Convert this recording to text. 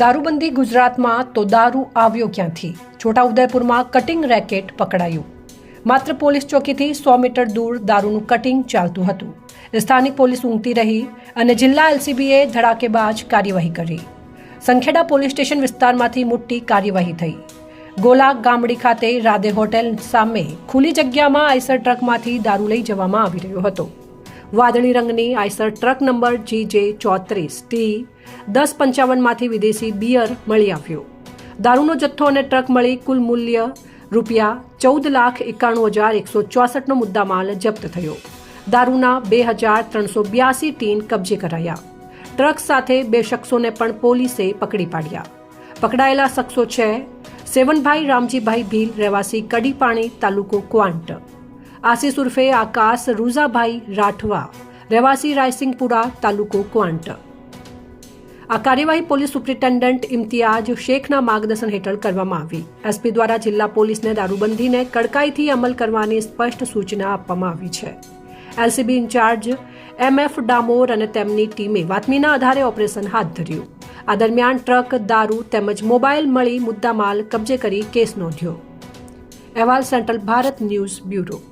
દારૂબંધી ગુજરાતમાં તો દારૂ આવ્યો ક્યાંથી? છોટાઉદેપુરમાં કટિંગ રેકેટ પકડાયું. માત્ર પોલીસ ચોકીથી સો મીટર દૂર દારૂનું કટિંગ ચાલતું હતું. સ્થાનિક પોલીસ ઊંઘતી રહી અને જિલ્લા એલસીબીએ ધડાકેબાજ કાર્યવાહી કરી. સંખેડા પોલીસ સ્ટેશન વિસ્તારમાંથી મોટી કાર્યવાહી થઈ. ગોલા ગામડી ખાતે રાધે હોટેલ સામે ખુલ્લી જગ્યામાં આઈસર ટ્રકમાંથી દારૂ લઈ જવામાં આવી રહ્યો હતો. વાદળી રંગની આઈસર ટ્રક નંબર જી જે ચોત્રીસ ટી દસ પંચાવનમાંથી વિદેશી બિયર મળી આવ્યો. દારૂનો જથ્થો અને ટ્રક મળી કુલ મૂલ્ય રૂપિયા ચૌદ લાખ એકાણું હજાર એકસો ચોસઠનો મુદ્દામાલ જપ્ત થયો. દારૂના બે હજાર ત્રણસો બ્યાસી ટીન કબજે કરાયા. ટ્રક સાથે બે શખ્સોને પણ પોલીસે પકડી પાડ્યા. પકડાયેલા શખ્સો છે સેવનભાઈ રામજીભાઈ ભીલ, રહેવાસી કડીપાણી તાલુકો ક્વાંટ. આશિષ ઉર્ફે આકાશ રૂઝાભાઈ રાઠવા, રહેવાસી રાયસિંગપુરા તાલુકો ક્વાંટ. આ કાર્યવાહી પોલીસ સુપ્રિન્ટેન્ડન્ટ ઇમ્તિયાજ શેખના માર્ગદર્શન હેઠળ કરવામાં આવી. એસપી દ્વારા જિલ્લા પોલીસને દારૂબંધીને કડકાઈથી અમલ કરવાની સ્પષ્ટ સૂચના આપવામાં આવી છે. LCB incharge M F Damor અને તેમની ટીમે બાતમીના આધારે ઓપરેશન હાથ ધર્યું. આ દરમિયાન ટ્રક, દારૂ તેમજ મોબાઈલ મળી મુદ્દામાલ કબજે કરી કેસ નોંધ્યો. અહેવાલ સેન્ટ્રલ ભારત ન્યૂઝ બ્યુરો.